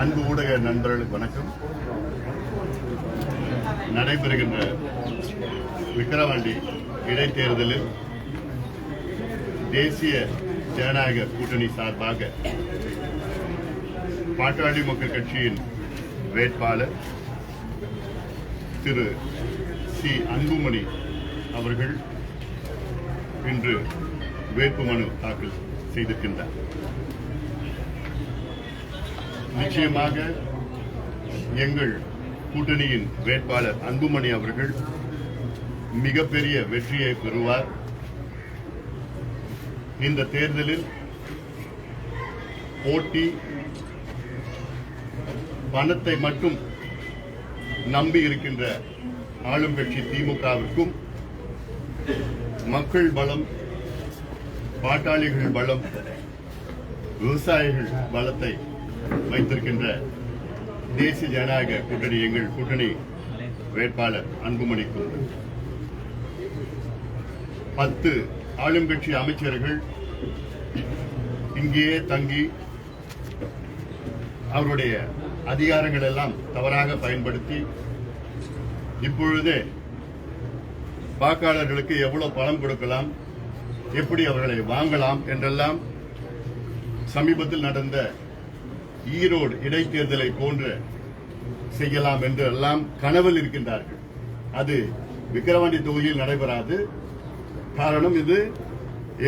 அன்பு ஊடக நண்பர்களுக்கு வணக்கம். நடைபெறுகின்ற விக்கிரவாண்டி இடைத்தேர்தலில் தேசிய ஜனநாயக கூட்டணி சார்பாக பாட்டாளி மக்கள் கட்சியின் வேட்பாளர் திரு சி. அன்புமணி அவர்கள் இன்று வேட்புமனு தாக்கல் செய்திருக்கின்றார் நிச்சயமாக எங்கள் கூட்டணியின் வேட்பாளர் அன்புமணி அவர்கள் மிகப்பெரிய வெற்றியை பெறுவார். இந்த தேர்தலில் போட்டி பணத்தை மட்டும் நம்பி இருக்கின்ற ஆளும் கட்சி திமுகவிற்கும் மக்கள் பலம் பாட்டாளிகள் பலம் விவசாயிகள் பலத்தை வைத்திருக்கின்ற தேசிய ஜனநாயக கூட்டணி எங்கள் கூட்டணி வேட்பாளர் அன்புமணிக்கு பத்து ஆளும் கட்சி அமைச்சர்கள் இங்கேயே தங்கி அவருடைய அதிகாரங்கள் எல்லாம் தவறாக பயன்படுத்தி இப்பொழுதே வாக்காளர்களுக்கு எவ்வளவு பணம் கொடுக்கலாம் எப்படி அவர்களை வாங்கலாம் என்றெல்லாம் சமீபத்தில் நடந்த ஈரோடு இடைத்தேர்தலை போன்று செய்யலாம் என்று எல்லாம் கனவில் இருக்கின்றார்கள். அது விக்கிரவாண்டி தொகுதியில் நடைபெறாது. காரணம் இது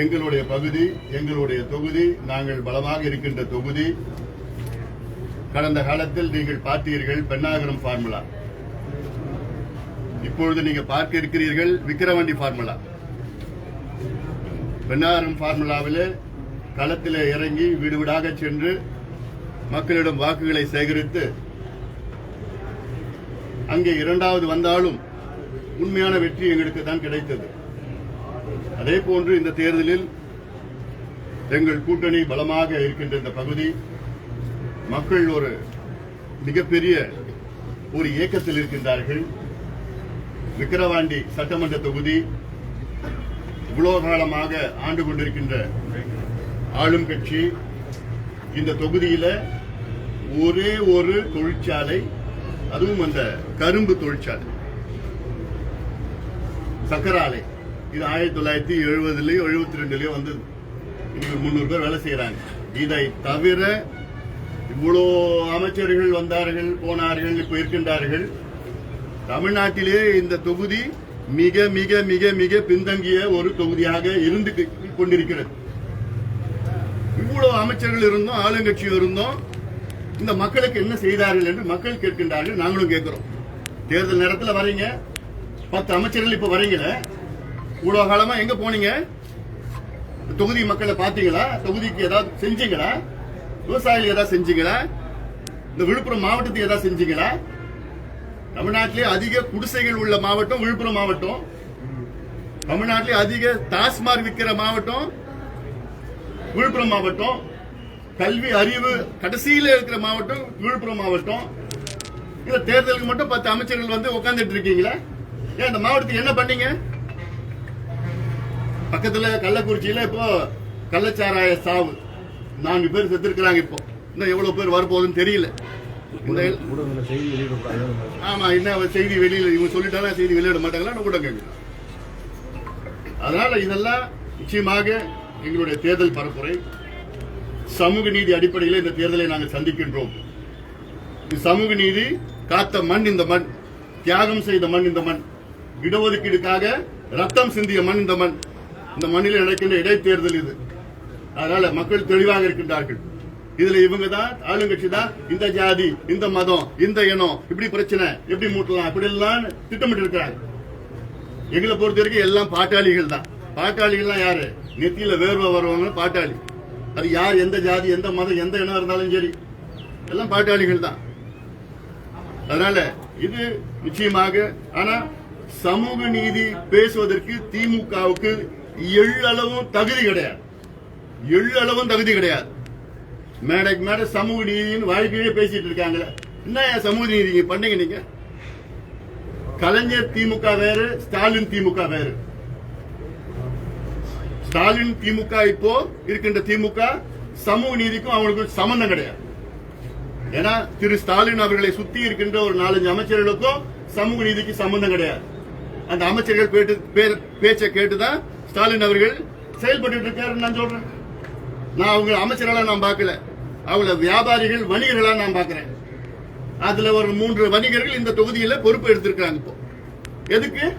எங்களுடைய பகுதி எங்களுடைய தொகுதி நாங்கள் பலமாக இருக்கின்ற தொகுதி. கடந்த காலத்தில் நீங்கள் பார்த்தீர்கள் பெண்ணாகரம் ஃபார்முலா. இப்பொழுது நீங்க பார்க்க இருக்கிறீர்கள் விக்கிரவாண்டி ஃபார்முலா. பெண்ணாரம் ஃபார்முலாவிலே களத்தில் இறங்கி வீடு வீடாக சென்று மக்களிடம் வாக்குகளை சேகரித்து அங்கே இரண்டாவது வந்தாலும் உண்மையான வெற்றி எங்களுக்கு தான் கிடைத்தது. அதே போன்று இந்த தேர்தலில் எங்கள் கூட்டணி பலமாக இருக்கின்ற இந்த பகுதி மக்கள் ஒரு மிகப்பெரிய ஒரு இயக்கத்தில் இருக்கின்றார்கள். விக்கிரவாண்டி சட்டமன்ற தொகுதி இவ்வளோ காலமாக ஆண்டு கொண்டிருக்கின்ற ஆளும் கட்சி இந்த தொகுதியில் ஒரே ஒரு தொழிற்சாலை அதுவும் அந்த கரும்பு தொழிற்சாலை. சக்கராலை. இது ஆயிரத்தி தொள்ளாயிரத்தி எழுபதுலயோ எழுபத்தி ரெண்டுலயோ வந்தது. இன்னைக்கு முந்நூறு பேர் வேலை செய்யறாங்க இதை தவிர இவ்வளோ அமைச்சர்கள் வந்தார்கள் போனார்கள் இப்போ இருக்கின்றார்கள். தமிழ்நாட்டிலே இந்த தொகுதி மிக மிக மிக மிக பின்தங்கிய ஒரு தொகுதியாக இருந்து கொண்டிருக்கிறது. இவ்வளவு அமைச்சர்கள் இருந்தோம் ஆளுங்கட்சி இருந்தோம். இந்த மக்களுக்கு என்ன செய்தார்கள் என்று மக்கள் கேட்கின்றார்கள் நாங்களும் கேட்கிறோம். தேர்தல் நேரத்தில் வரீங்க. பத்து அமைச்சர்கள் இப்ப வரீங்கள. இவ்வளவு காலமா எங்க போனீங்க? தொகுதி மக்களை பாத்தீங்களா? தொகுதிக்கு ஏதாவது செஞ்சீங்களா? விவசாயிகள் ஏதாவது செஞ்சீங்களா? இந்த விழுப்புரம் மாவட்டத்துக்கு ஏதாவது செஞ்சீங்களா? தமிழ்நாட்டிலே அதிக குடிசைகள் உள்ள மாவட்டம் விழுப்புரம் மாவட்டம். தமிழ்நாட்டிலே அதிக டாஸ்மாக் விற்கிற மாவட்டம் விழுப்புரம் மாவட்டம். கல்வி அறிவு கடைசியில இருக்கிற மாவட்டம் விழுப்புரம் மாவட்டம். இல்ல தேர்தலுக்கு மட்டும் பத்து அமைச்சர்கள் வந்து உட்கார்ந்துட்டு இருக்கீங்களா? ஏன் இந்த மாவட்டத்துக்கு என்ன பண்ணீங்க? பக்கத்துல கள்ளக்குறிச்சியில இப்போ கள்ளச்சாராய சாவு. நான்கு பேர் செத்துருக்கிறாங்க இப்போ. இன்னும் எவ்வளவு பேர் வரப்போகுதுன்னு தெரியல. இந்த ஊடகங்களில் செய்தி வெளியிடக்கூடாது. ஆமா என்ன செய்தி வெளியில இவங்க சொல்லிட்டாலும் செய்தி வெளியிட மாட்டாங்களா? கூட கேட்கலாம் அதனால இதெல்லாம் நிச்சயமாக எங்களுடைய தேர்தல் பரப்புரை சமூக நீதி அடிப்படையில் இந்த தேர்தலை நாங்கள் சந்திக்கின்றோம். சமூக நீதி காத்த மண் இந்த மண் தியாகம் செய்த மண் இந்த மண் இடஒதுக்கீடுக்காக ரத்தம் சிந்திய மண் இந்த மண் இந்த மண்ணில் நடக்கின்ற இடைத்தேர்தல் இது. அதனால மக்கள் தெளிவாக இருக்கின்றார்கள். இதுல இவங்க தான் ஆளுங்கட்சி தான் இந்த ஜாதி இந்த மதம் இந்த இனம் இப்படி பிரச்சனை எப்படி மூட்டலாம் அப்படி எல்லாம் திட்டமிட்டு இருக்கிறாங்க எங்களை பொறுத்த வரைக்கும் எல்லாம் பாட்டாளிகள் தான் பாட்டாளிகள்லாம் யாரு? நெத்தியில வேர்வை வருவாங்க பாட்டாளி. அது யார் எந்த ஜாதி எந்த மதம் எந்த இனம் இருந்தாலும் சரி. எல்லாம் பாட்டாளிகள் தான் அதனால இது நிச்சயமாக ஆனா சமூக நீதி பேசுவதற்கு திமுகவுக்கு எள்ளளவும் தகுதி கிடையாது. எள்ளளவும் தகுதி கிடையாது. மேடைக்கு மேடை சமூக நீதினு வாழ்க்கையே பேசிட்டு இருக்காங்களே. என்ன சமூக நீதி பண்ணீங்க நீங்க? கலைஞர் திமுக வேறு ஸ்டாலின் திமுக வேறு. ஸ்டாலின் திமுக இப்போ இருக்கின்ற திமுக சமூக நீதிக்கும் அவங்களுக்கு சம்பந்தம் கிடையாது. ஏன்னா திரு ஸ்டாலின் அவர்களை சுத்தி இருக்கின்ற ஒரு நாலஞ்சு அமைச்சர்களுக்கும் சமூக நீதிக்கு சம்பந்தம் கிடையாது. அந்த அமைச்சர்கள் பேட்டு பேச்சை கேட்டுதான் ஸ்டாலின் அவர்கள் செயல்பட்டு இருக்காரு நான் சொல்றேன். நான் அவங்க அமைச்சர்களா நான் பார்க்கல. அவங்கள வியாபாரிகள் வணிகர்களா நான் பாக்குறேன் அதுல ஒரு மூன்று வணிகர்கள் இந்த தொகுதியில பொறுப்பு எடுத்திருக்காங்க இப்போ. எதுக்கு?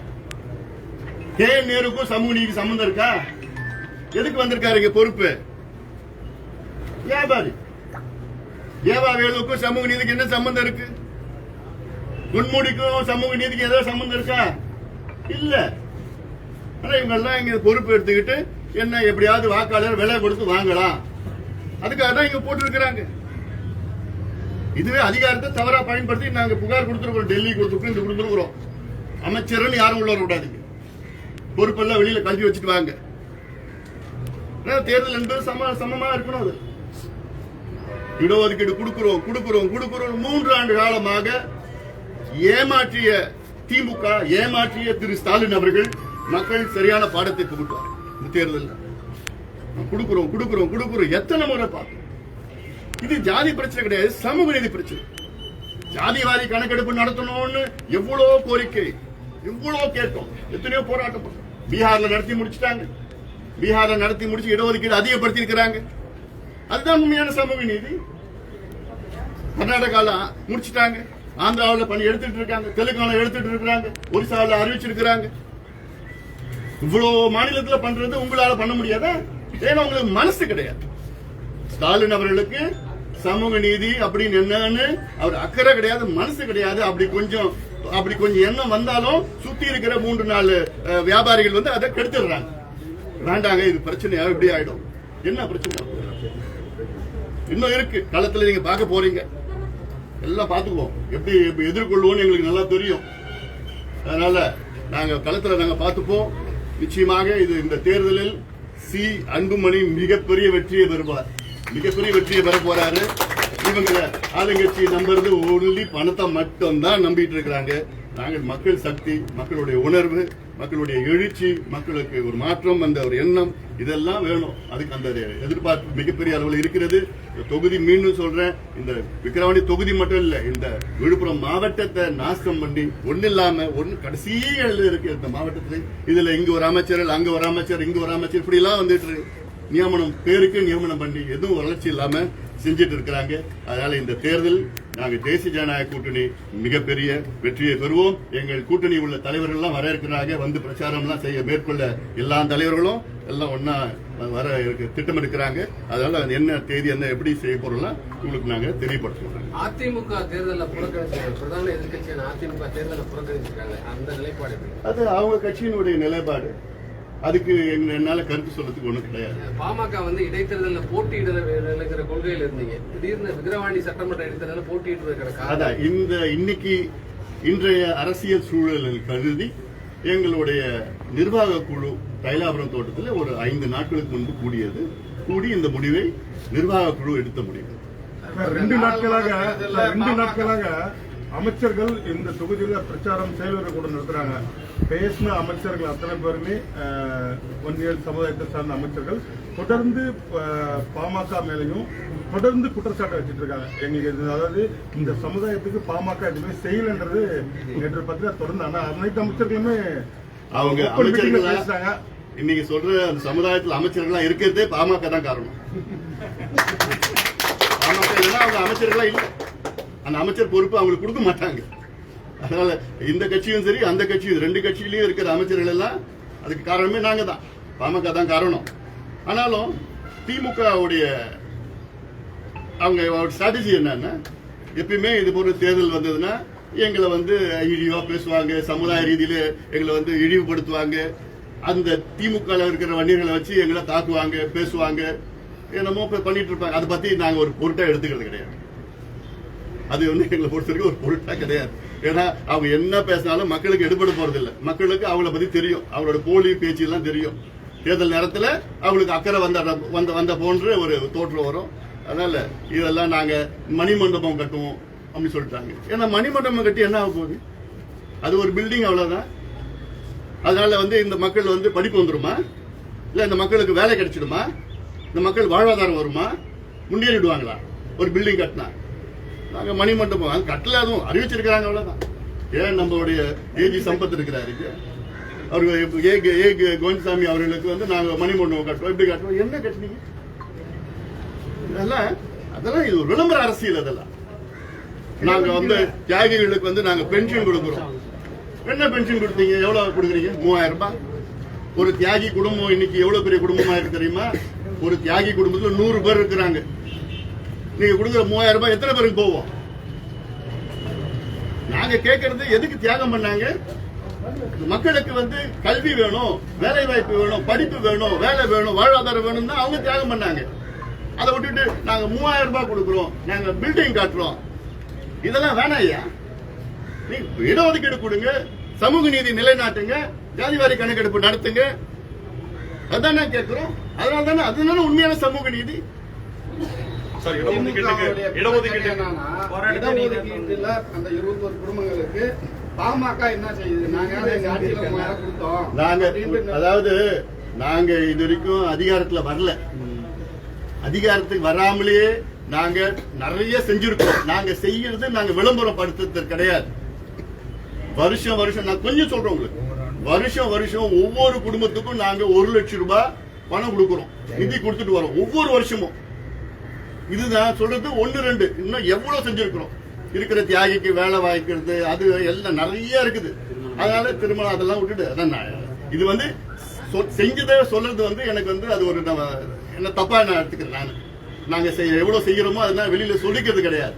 கே. நேருக்கும் சமூக நீதி சம்பந்தம் இருக்கா? எதுக்கு வந்திருக்காரு பொறுப்பு? வியாபாரி. வியாபாரிகளுக்கும் சமூக நீதிக்கு என்ன சம்பந்தம் இருக்கு? முன்மூடிக்கும் சமூக நீதிக்கு ஏதாவது சம்பந்தம் இருக்கா? இல்ல. ஆனா இவங்க எல்லாம் இங்க பொறுப்பு எடுத்துக்கிட்டு என்ன எப்படியாவது வாக்காளர் விலை கொடுத்து வாங்கலாம். அதுக்காக தான் இங்க போட்டிருக்கிறாங்க. இதுவே அதிகாரத்தை தவறா பயன்படுத்தி நாங்க புகார் கொடுத்துருக்கோம் டெல்லி கொடுத்துருக்கோம் இது கொடுத்துருக்குறோம். அமைச்சர்னு யாரும் உள்ள விடாதீங்க. பொறுப்பெல்லாம் வெளியில கல்வி வச்சுட்டு வாங்க. தேர்தல் என்பது சம சமமா இருக்கணும் அது. இடஒதுக்கீடு கொடுக்கிறோம் கொடுக்கிறோம் கொடுக்கிறோம். மூன்று ஆண்டு காலமாக ஏமாற்றிய திமுக ஏமாற்றிய திரு ஸ்டாலின் அவர்கள் மக்கள் சரியான பாடத்தை புகுட்டுவார் இந்த தேர்தலில். கொடுக்குறோம் கொடுக்குறோம் கொடுக்குறோம். எத்தனை முறை பார்த்தோம் இது ஜாதி பிரச்சனை கிடையாது சமூக நீதி பிரச்சனை. ஜாதிவாரி கணக்கெடுப்பு நடத்தணும்னு எவ்வளவு கோரிக்கை எவ்வளவு கேட்டோம் எத்தனையோ போராட்டம் பண்ணோம். பீகார்ல நடத்தி முடிச்சிட்டாங்க. பீகார்ல நடத்தி முடிச்சு இடஒதுக்கீடு அதிகப்படுத்தி இருக்கிறாங்க அதுதான் உண்மையான சமூக நீதி. கர்நாடகால முடிச்சிட்டாங்க. ஆந்திராவில் பண்ணி எடுத்துட்டு இருக்காங்க. தெலுங்கானா எடுத்துட்டு இருக்கிறாங்க. ஒரிசாவில் அறிவிச்சிருக்கிறாங்க. இவ்வளவு மாநிலத்துல பண்றது உங்களால பண்ண முடியாதா? ஏன்னா உங்களுக்கு மனசு கிடையாது. ஸ்டாலின் அவர்களுக்கு சமூக நீதி அப்படின்னு என்னன்னு அவர் அக்கறை கிடையாது மனசு கிடையாது. அப்படி கொஞ்சம் அப்படி கொஞ்சம் எண்ணம் வந்தாலும் சுத்தி இருக்கிற மூன்று நாலு வியாபாரிகள் வந்து அதை கெடுத்துடுறாங்க. வேண்டாங்க இது பிரச்சனையா? இப்படி ஆயிடும். என்ன பிரச்சனை? இன்னும் இருக்கு. களத்துல நீங்க பார்க்க போறீங்க. எல்லாம் பார்த்துக்குவோம். எப்படி எப்படி எதிர்கொள்வோம்னு எங்களுக்கு நல்லா தெரியும். அதனால நாங்க களத்துல நாங்க பார்த்துப்போம். நிச்சயமாக இது இந்த தேர்தலில் சி அன்புமணி மிகப்பெரிய வெற்றியை பெறுவார். மிகப்பெரிய வெற்றியை பெற போறாரு. இவங்க ஆளுங்கட்சி நம்புறது ஒன்லி பணத்தை மட்டும் தான் நம்பிட்டு இருக்கிறாங்க. நாங்கள் மக்கள் சக்தி மக்களுடைய உணர்வு மக்களுடைய எழுச்சி மக்களுக்கு ஒரு மாற்றம் அந்த ஒரு எண்ணம் இதெல்லாம் வேணும். அதுக்கு அந்த எதிர்பார்ப்பு மிகப்பெரிய அளவில் இருக்கிறது. இந்த தொகுதி மீண்டும் சொல்றேன். இந்த விக்கிரவாணி தொகுதி மட்டும் இல்ல இந்த விழுப்புரம் மாவட்டத்தை நாசம் பண்ணி ஒன்னு இல்லாம ஒன்னு கடைசி இருக்கு இந்த மாவட்டத்துல இதுல இங்க ஒரு அமைச்சர் அங்க ஒரு அமைச்சர் இங்க ஒரு அமைச்சர் இப்படி எல்லாம் வந்துட்டு நியமனம் பேருக்கு நியமனம் பண்ணி எதுவும் வளர்ச்சி இல்லாம செஞ்சிட்டு இருக்கிறாங்க. அதனால இந்த தேர்தல் நாங்க தேசிய ஜனநாயக கூட்டணி மிகப்பெரிய வெற்றியை பெறுவோம். எங்கள் கூட்டணி உள்ள தலைவர்கள் எல்லாம் வர இருக்கிறாங்க. வந்து பிரச்சாரம் எல்லாம் செய்ய மேற்கொள்ள எல்லா தலைவர்களும் எல்லாம் ஒன்னா வர இருக்கு திட்டம் இருக்கிறாங்க அதனால அது என்ன தேதி என்ன எப்படி செய்ய போறோம்லாம் உங்களுக்கு நாங்க தெரியப்படுத்துவோம் அதிமுக தேர்தலில் புறக்கணிச்சிருக்காங்க பிரதான எதிர்க்கட்சியான அதிமுக தேர்தலில் புறக்கணிச்சிருக்காங்க. அந்த நிலைப்பாடு? அது அவங்க கட்சியினுடைய நிலைப்பாடு. அதுக்கு என்னால கருத்து சொல்றதுக்கு ஒண்ணும் கிடையாது. பாமக வந்து இடைத்தேர்தலில் போட்டியிடலைங்கிற கொள்கையில் இருந்தீங்க. திடீர்னு விக்கிரவாண்டி சட்டமன்ற இடைத்தேர்தலில் போட்டியிடுவதற்கான காரணம்? அதான் இந்த இன்னைக்கு இன்றைய அரசியல் சூழலில் கருதி எங்களுடைய நிர்வாக குழு தைலாபுரம் தோட்டத்தில் ஒரு ஐந்து நாட்களுக்கு முன்பு கூடியது கூடி இந்த முடிவை நிர்வாக குழு எடுத்த முடிவு. ரெண்டு நாட்களாக ரெண்டு நாட்களாக அமைச்சர்கள் இந்த தொகுதியில பிரச்சாரம் செயல்வரை கூட நடத்துறாங்க பேசின அமைச்சர்கள் அத்தனை பேருமே ஒன்றியல் சமுதாயத்தை சார்ந்த அமைச்சர்கள். தொடர்ந்து பாமக மேலையும் தொடர்ந்து குற்றச்சாட்டை வச்சுட்டு இருக்காங்க எங்களுக்கு அதாவது இந்த சமுதாயத்துக்கு பாமக எதுவுமே செய்யலன்றது நேற்று பத்திரிகை தொடர்ந்து ஆனா அனைத்து அமைச்சர்களுமே அவங்க அமைச்சர்களா? பேசுறாங்க இன்னைக்கு சொல்ற அந்த சமுதாயத்தில் அமைச்சர்களா இருக்கிறதே பாமக தான் காரணம். பாமக இல்லைன்னா அவங்க அமைச்சர்களா இல்ல. அந்த அமைச்சர் பொறுப்பு அவங்களுக்கு கொடுக்க மாட்டாங்க. அதனால இந்த கட்சியும் சரி அந்த கட்சியும் ரெண்டு கட்சியிலயும் இருக்கிற அமைச்சர்கள் எல்லாம் அதுக்கு காரணமே நாங்க தான். பாமக தான் காரணம். ஆனாலும் திமுக உடைய அவங்க ஸ்ட்ராட்டஜி என்னன்னா எப்பயுமே இது போன்ற தேர்தல் வந்ததுன்னா எங்களை வந்து இழிவா பேசுவாங்க சமுதாய ரீதியில எங்களை வந்து இழிவுபடுத்துவாங்க. அந்த திமுக இருக்கிற வண்டிகளை வச்சு எங்களை தாக்குவாங்க பேசுவாங்க. என்னமோ பண்ணிட்டு இருப்பாங்க. அதை பத்தி நாங்க ஒரு பொருட்டா எடுத்துக்கிறது கிடையாது. அது வந்து எங்களை பொறுத்த வரைக்கும் ஒரு பொருட்டா கிடையாது. ஏன்னா அவங்க என்ன பேசினாலும் மக்களுக்கு எடுபட போறது இல்ல மக்களுக்கு அவங்கள பத்தி தெரியும். அவங்களோட போலி பேச்சு எல்லாம் தெரியும். தேர்தல் நேரத்துல அவங்களுக்கு அக்கறை வந்த வந்த வந்த போன்ற ஒரு தோற்றம் வரும். அதனால இதெல்லாம் நாங்க மணிமண்டபம் கட்டுவோம் அப்படின்னு சொல்லிட்டாங்க. ஏன்னா மணிமண்டபம் கட்டி என்ன ஆக போகுது? அது ஒரு பில்டிங் அவ்வளவுதான். அதனால வந்து இந்த மக்கள் வந்து படிப்பு வந்துருமா? இல்ல இந்த மக்களுக்கு வேலை கிடைச்சிடுமா? இந்த மக்கள் வாழ்வாதாரம் வருமா? முன்னேறிடுவாங்களா? ஒரு பில்டிங் கட்டினா. நாங்க மணிமண்டபம் அது கட்டல அதுவும் அறிவிச்சிருக்கிறாங்க அவ்வளவுதான். ஏன் நம்மளுடைய ஏஜி சம்பத் இருக்கிறாரு அவருக்கு ஏ ஏ கோவிந்தசாமி அவர்களுக்கு வந்து நாங்க மணிமண்டபம் கட்டுறோம் எப்படி கட்டுவோம்? என்ன கட்டினீங்க? இதெல்லாம் அதெல்லாம் இது ஒரு விளம்பர அரசியல் அதெல்லாம். நாங்க வந்து தியாகிகளுக்கு வந்து நாங்க பென்ஷன் கொடுக்குறோம். என்ன பென்ஷன் கொடுத்தீங்க? எவ்வளவு கொடுக்குறீங்க? மூவாயிரம் ரூபாய். ஒரு தியாகி குடும்பம் இன்னைக்கு எவ்வளவு பெரிய குடும்பமா இருக்கு தெரியுமா? ஒரு தியாகி குடும்பத்துல நூறு பேர் இருக்கிறாங்க. நீங்க கொடுக்குற மூவாயிரம் ரூபாய் எத்தனை பேருக்கு போவோம் நாங்க கேட்கறது எதுக்கு தியாகம் பண்ணாங்க? மக்களுக்கு வந்து கல்வி வேணும் வேலை வாய்ப்பு வேணும் படிப்பு வேணும் வேலை வேணும் வாழ்வாதாரம் வேணும் தான் அவங்க தியாகம் பண்ணாங்க. அதை விட்டுட்டு நாங்க மூவாயிரம் ரூபாய் கொடுக்குறோம் நாங்க பில்டிங் காட்டுறோம். இதெல்லாம் வேணாம் ஐயா. நீ இடஒதுக்கீடு கொடுங்க சமூக நீதி நிலைநாட்டுங்க ஜாதிவாரி கணக்கெடுப்பு நடத்துங்க. அதானே கேட்கிறோம் அதனால தானே அதுதானே உண்மையான சமூக நீதி சார் இடஒதுக்கீட்டுக்கு திமுகவுடைய இடஒதுக்கீட்டு என்னன்னா, போராட்டத்தை நீங்க இடஒதுக்கீட்டுல அந்த இருபத்தோரு குடும்பங்களுக்கு பாமக என்ன செய்யுது? நாங்க அதாவது நாங்க இது வரைக்கும் அதிகாரத்துல வரல. அதிகாரத்துக்கு வராமலேயே நாங்க நிறைய செஞ்சிருக்கோம். நாங்க செய்யறது நாங்க விளம்பரம் படுத்துறது கிடையாது. வருஷம் வருஷம் நான் கொஞ்சம் சொல்றேன் உங்களுக்கு. வருஷம் வருஷம் ஒவ்வொரு குடும்பத்துக்கும் நாங்க ஒரு லட்சம் ரூபாய் பணம் கொடுக்கிறோம். நிதி கொடுத்துட்டு வரோம். ஒவ்வொரு வருஷமும். இதுதான் சொல்றது ஒன்னு ரெண்டு. இன்னும் எவ்வளவு செஞ்சிருக்கிறோம்? இருக்கிற தியாகிக்கு வேலை வாய்க்கிறது அது எல்லாம் நிறைய இருக்குது. அதனால திருமணம் அதெல்லாம் விட்டுட்டு அதான் நான் இது வந்து செஞ்சதை சொல்றது வந்து எனக்கு வந்து அது ஒரு நம்ம என்ன தப்பா நான் எடுத்துக்கிறேன் நான். நாங்க செய்ய எவ்வளவு செய்யறோமோ அதெல்லாம் வெளியில சொல்லிக்கிறது கிடையாது.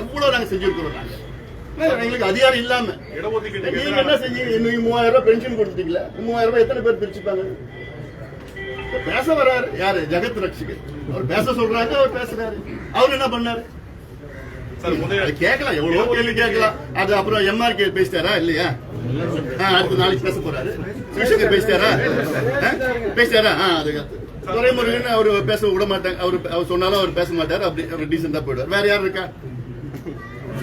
எவ்வளவு நாங்க செஞ்சிருக்கிறோம் நாங்க? எங்களுக்கு அதிகாரம் இல்லாம. நீங்க என்ன செஞ்சீங்க இன்னைக்கு மூவாயிரம் ரூபாய் பென்ஷன் கொடுத்துட்டீங்களா? மூவாயிரம் ரூபாய் எத்தனை பேர் பிரிச்சுப்பாங்க? பேச வர்றாரு யாரு? ஜெகத் ரட்சிகர். அவர் பேச சொல்றாங்க அவர் பேசுறாரு. அவர் என்ன பண்ணாரு? அது கேட்கலாம் எவ்வளவு கேள்வி கேட்கலாம். அது அப்புறம் எம்ஆர்கே பேசிட்டாரா இல்லையா? அடுத்த நாளைக்கு பேச போறாரு. சிவசங்கர் பேசிட்டாரா? பேசிட்டாரா? ஆ, அதுக்கு துரைமுருகன் அவர் பேச விட மாட்டாங்க அவர் அவர் சொன்னாலும் அவர் பேச மாட்டாரு. அப்படி அவர் டீசெண்டா போயிடுவார். வேற யார் இருக்கா?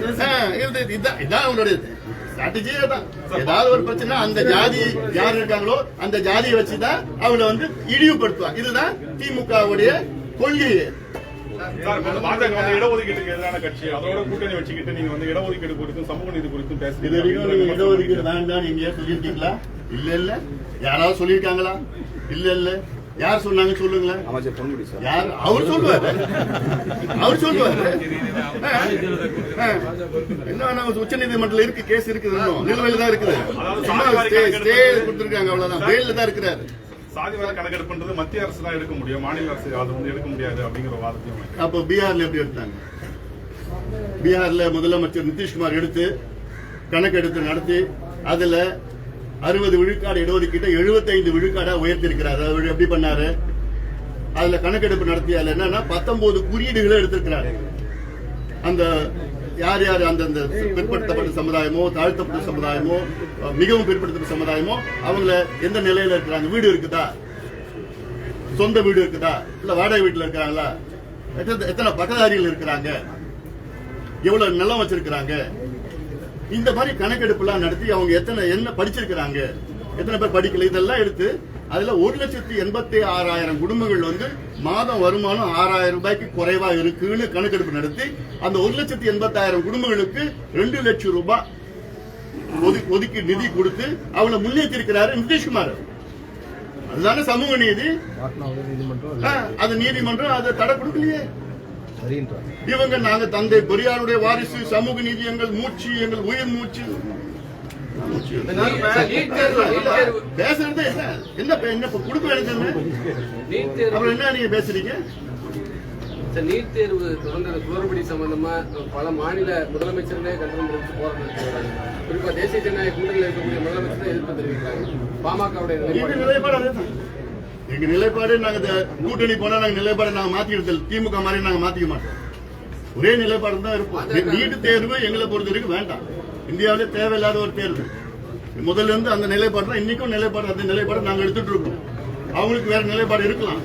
இதான் இதான். தான் ஏதாவது ஒரு பிரச்சனை அந்த ஜாதி யார் இருக்காங்களோ அந்த ஜாதியை வச்சுதான் அவங்கள வந்து இழிவுபடுத்துவாங்க. இதுதான் திமுகவுடைய வந்து இடஒதுக்கீட்டுக்கு எதிரான கட்சி. அதோட கூட்டணி வச்சுக்கிட்டு நீங்க வந்து இடஒதுக்கீடு குறித்தும் சமூக நீதி குறித்தும் நீங்க பேசுறீங்க இடஒதுக்கீடு வேண்டாம் எங்கேயா சொல்லியிருக்கீங்களா? இல்ல இல்ல. யாராவது சொல்லியிருக்காங்களா? இல்ல இல்ல. யார் சொன்னாங்க சொல்லுங்களேன். அமைச்சர் பொன்முடி சார். யார்? அவர் சொல்லுவாரு. அவர் சொல்லுவாரு. என்ன உச்ச நீதிமன்றத்தில் இருக்கு கேஸ் இருக்குது. நிலுவையில தான் இருக்குது. சும்மா ஸ்டே ஸ்டே கொடுத்துருக்காங்க அவ்வளவுதான். தான் இருக்கிறாரு. சாதிவாரி கணக்கெடுப்புன்றது மத்திய அரசு தான் எடுக்க முடியும் மாநில அரசு அது வந்து எடுக்க முடியாது அப்படிங்கிற வாதத்தையும் அப்போ பீகார்ல எப்படி எடுத்தாங்க? பீகார்ல முதலமைச்சர் நிதிஷ்குமார் எடுத்து கணக்கெடுத்து நடத்தி அதுல அறுபது விழுக்காடு இடஒதுக்கீட்டை 75 விழுக்காடா உயர்த்தி இருக்கிறாரு அவர் எப்படி பண்ணாரு? அதுல கணக்கெடுப்பு நடத்தி அதுல என்னன்னா பத்தொன்பது குறியீடுகளை எடுத்திருக்கிறாரு. அந்த யார் யார் அந்தந்த பிற்படுத்தப்பட்ட சமுதாயமோ தாழ்த்தப்பட்ட சமுதாயமோ மிகவும் பிற்படுத்தப்பட்ட சமுதாயமோ அவங்கள எந்த நிலையில இருக்கிறாங்க? வீடு இருக்குதா? சொந்த வீடு இருக்குதா? இல்ல வாடகை வீட்டுல இருக்கிறாங்களா எத்தனை- பக்கதாரிகள் இருக்கிறாங்க? எவ்வளவு நிலம் வச்சிருக்கிறாங்க? இந்த மாதிரி கணக்கெடுப்புலாம் நடத்தி அவங்க எத்தனை என்ன படிச்சிருக்கிறாங்க? எத்தனை பேர் படிக்கல? இதெல்லாம் எடுத்து அதுல ஒரு லட்சத்தி எண்பத்தி ஆறாயிரம் குடும்பங்கள் வந்து மாதம் வருமானம் ஆறாயிரம் ரூபாய்க்கு குறைவா இருக்குன்னு கணக்கெடுப்பு நடத்தி அந்த ஒரு லட்சத்தி எண்பத்தாயிரம் குடும்பங்களுக்கு ரெண்டு லட்சம் ரூபாய் ஒதுக்கி நிதி கொடுத்து அவளை முன்னேற்றி இருக்கிறாரு நிதிஷ்குமார். அதுதானே சமூக நீதி? அது நீதிமன்றம் அதை தடை கொடுக்கலையே. இவங்க நாங்க தந்தை பெரியாருடைய வாரிசு சமூக நீதி எங்கள் மூச்சு எங்கள் உயிர் மூச்சு. பேசுறது என்ன என்ன கொடுக்க வேண்டியது நீட் தேர்வு அப்புறம் என்ன நீங்க பேசுறீங்க சார், நீட் தேர்வு தொடர்ந்து குளறுபடி சம்பந்தமா பல மாநில முதலமைச்சர்களே கண்டனம் தெரிவித்து போராட்டம் நடத்தி குறிப்பா தேசிய ஜனநாயக கூட்டணியில் இருக்கக்கூடிய முதலமைச்சர் எதிர்ப்பு தெரிவிக்கிறாங்க பாமகவுடைய எங்க நிலைப்பாடு எங்க நிலைப்பாடு நாங்க இந்த கூட்டணி போனா நாங்க நிலைப்பாடு நாங்க மாத்திக்கிறது திமுக மாதிரி நாங்க மாத்திக்க மாட்டோம். ஒரே நிலைப்பாடு தான் இருப்போம். நீட்டு தேர்வு எங்களை பொறுத்த வரைக்கும் வேண்டாம். இந்தியாவிலே தேவையில்லாத ஒரு தேர்வு முதல்ல இருந்து அந்த நிலைப்பாடு இன்னைக்கும் நிலைப்பாடு அந்த நிலைப்பாடு நாங்க எடுத்துட்டு இருக்கோம். அவங்களுக்கு வேற நிலைப்பாடு இருக்கலாம்.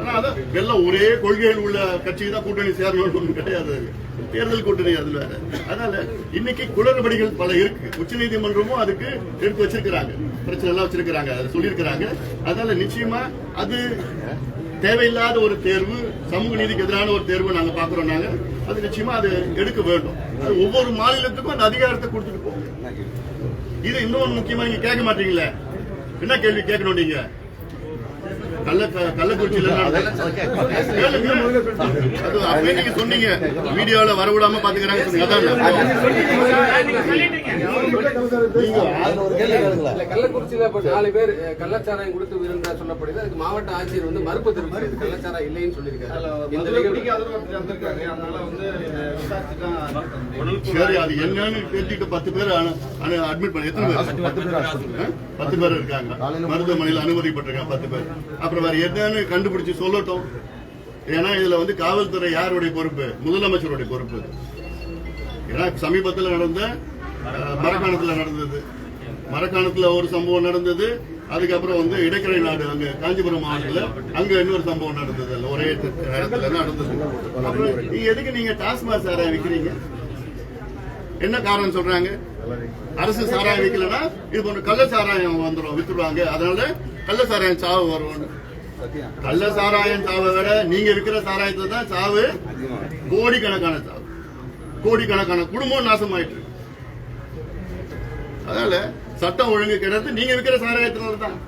ஆனா அதை எல்லாம் ஒரே கொள்கையில் உள்ள கட்சி தான் கூட்டணி சேரணும்னு கிடையாது. அது. தேர்தல் கூட்டணி அதுல வேற. அதனால இன்னைக்கு குளறுபடிகள் பல இருக்கு. உச்சநீதிமன்றமும் அதுக்கு எடுத்து வச்சிருக்கிறாங்க. பிரச்சனை எல்லாம் வச்சிருக்கிறாங்க அதை சொல்லியிருக்கிறாங்க. அதனால நிச்சயமா அது தேவையில்லாத ஒரு தேர்வு சமூக நீதிக்கு எதிரான ஒரு தேர்வு நாங்க பாக்குறோம் நாங்க. அது நிச்சயமா அது எடுக்க வேண்டும். அது ஒவ்வொரு மாநிலத்துக்கும் அந்த அதிகாரத்தை கொடுத்துட்டு போகும். இது இன்னொன்னு முக்கியமா நீங்க கேட்க மாட்டீங்களே? என்ன கேள்வி கேட்கணும் நீங்க? கள்ள கள்ளக்குறிச்சியில. அது அப்பவே நீங்க சொன்னீங்க. வீடியோல வரவிடாம பாத்துக்கிறாங்க கள்ளக்குறிச்சியில நாலு பேர் கள்ளச்சாராயம் கொடுத்து விருந்தா சொல்லப்படுது அதுக்கு மாவட்ட ஆட்சியர் வந்து மறுப்பு தெரிவிச்சிருக்கு. கள்ளச்சாராயம் இல்லைன்னு சொல்லியிருக்காரு. சரி அது என்னன்னு தெரிஞ்சுட்டு பத்து பேர் அட்மிட் பண்ணி எத்தனை பேர் பத்து பேர் இருக்காங்க மருத்துவமனையில் அனுமதிப்பட்டிருக்காங்க பத்து பேர் அப்புறம் வேற என்னன்னு கண்டுபிடிச்சு சொல்லட்டும் ஏன்னா இதுல வந்து காவல்துறை யாருடைய பொறுப்பு முதலமைச்சருடைய பொறுப்பு ஏன்னா சமீபத்தில் நடந்த மரக்காணத்துல நடந்தது மரக்காணத்துல ஒரு சம்பவம் நடந்தது அதுக்கப்புறம் வந்து இடைக்கரை நாடு அங்க காஞ்சிபுரம் மாவட்டத்துல அங்க இன்னொரு சம்பவம் நடந்தது அதுல ஒரே இடத்துல நடந்தது அப்புறம் நீங்க எதுக்கு நீங்க டாஸ்மாக் சாராயம் விக்கிறீங்க என்ன காரணம் சொல்றாங்க அரசு சாராயம் விக்கலன்னா இது போன்ற கள்ள சாராயம் வந்துடும் வித்துருவாங்க. அதனால கள்ள சாராயம் சாவு வரும்னு. கள்ள சாராயம் சாவை விட நீங்க விக்கிற சாராயத்துல தான் சாவு கோடிக்கணக்கான சாவு. கோடிக்கணக்கான குடும்பம் நாசமாயிட்டு. அதனால சட்டம் ஒழுங்கு கிடந்து நீங்க விக்கிற சாராயத்தினால தான்.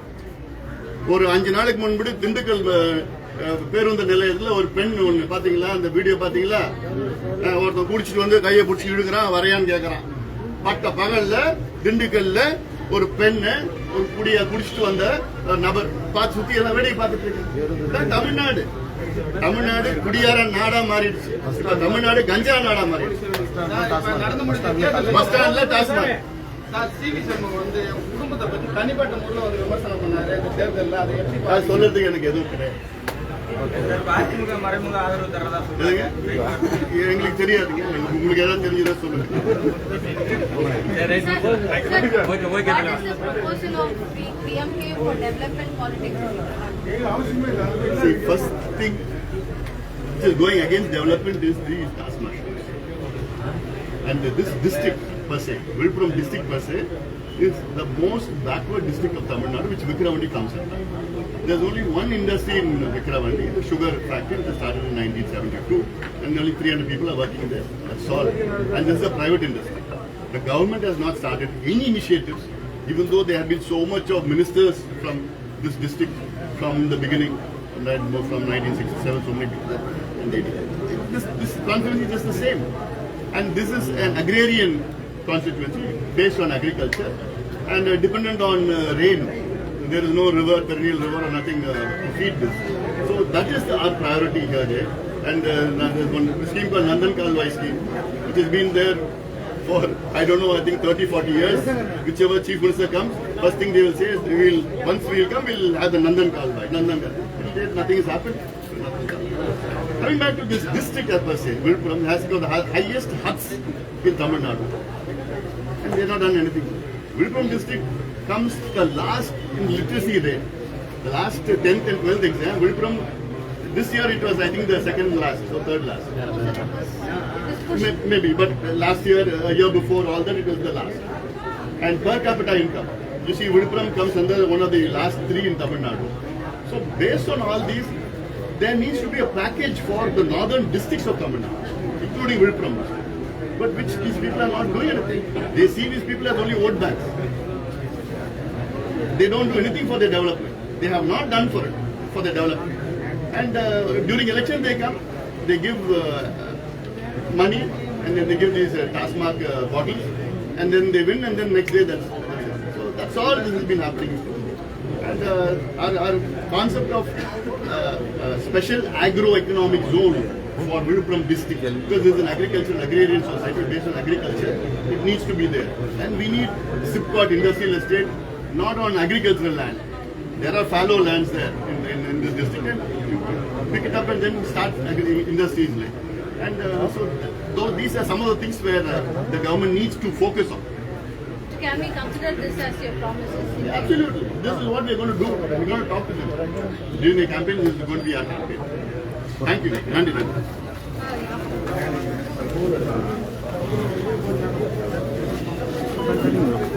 ஒரு அஞ்சு நாளைக்கு முன்பு திண்டுக்கல் பேருந்து நிலையத்துல ஒரு பெண் ஒண்ணு பாத்தீங்களா? அந்த வீடியோ பாத்தீங்களா? அஹ், ஒருத்தன் குடிச்சிட்டு வந்து கையை பிடிச்சி இழுக்கிறான் வரையான்னு கேக்குறான். பட்ட பகல்ல திண்டுக்கல்ல ஒரு பெண்ணு ஒரு குடிய குடிச்சிட்டு வந்த நபர். பார்த்து சுத்தி எல்லாம் வேடிக்கை பார்த்துட்டு தமிழ்நாடு. தமிழ்நாடு குடியார நாடா மாறிடுச்சு. தமிழ்நாடு கஞ்சா நாடா மாறிடுச்சு. பஸ் ஸ்டாண்ட்ல டாஸ்மாக். குடும்பத்தை பத்தி தனிப்பட்ட முறையில் ஒரு விமர்சனம் பண்ணாரு. அது சொல்றதுக்கு எனக்கு எதுவும் கிடையாது. அதிமுக மறைமுக ஆதரவு தரதா எதுங்க? எங்களுக்கு தெரியாதுங்க உங்களுக்கு ஏதாவது தெரிஞ்சதா சொல்லுங்க What is the proposal of P- PMK for development politics? See, first thing which is going against development is the Tasman. And this district per se, Vilpuram district per se, is the most backward district of Tamil Nadu, which Vikravandi comes under. There's only one industry in Vikravandi, the sugar factory, that started in 1972, and only 300 people are working there. That's all. And this is a private industry. The government has not started any initiatives, even though there have been so much of ministers from this district from the beginning, from 1967, so many people. And they, this, this constituency is just the same. And this is an agrarian constituency based on agriculture and uh, dependent on uh, rain. There is no river, perennial river or nothing uh, to feed this. So that is our priority here. Jay. And uh, there's one scheme called Nandan Kalwai scheme, which has been there for, I don't know, I think 30, 40 years. Whichever chief minister comes, first thing they will say is, we will, once we will come, we will have the Nandan Kalwai. Nandan Kalwai. Nothing has happened. Coming back to this district as per se, Vilpuram has got the highest huts in Tamil Nadu. And they have not done anything. Vilpuram district comes the last in literacy rate. The last 10th and 12th exam, Vilpuram, this year it was I think the second last or third last. May- Maybe, but last year, a year before, all that it was the last. And per capita income, you see, Vilpuram comes under one of the last three in Tamil Nadu. So based on all these, there needs to be a package for the northern districts of Tamil Nadu, including Vilpuram. But which these people are not doing anything. They see these people as only vote banks. They don't do anything for their development. They have not done for it, for their development. And uh, during election they come, they give uh, money and then they give these uh, Tasmak uh, bottles and then they win and then next day that's, that's. So that's all this has been happening. And uh, our, our concept of uh, uh, special agro-economic zone for Viluppuram district, because is an agricultural agrarian society based on agriculture, it needs to be there. And we need Sipcot industrial estate, not on agricultural land. There are fallow lands there in, in, in this district. And you pick it up and then start industries. Like. And uh, so these are some of the things where uh, the government needs to focus on. Can we consider this as your promises? Absolutely. This is what we're going to do. We're going to talk to them. During the campaign, this is going to be our campaign. Thank you. Nandi, uh,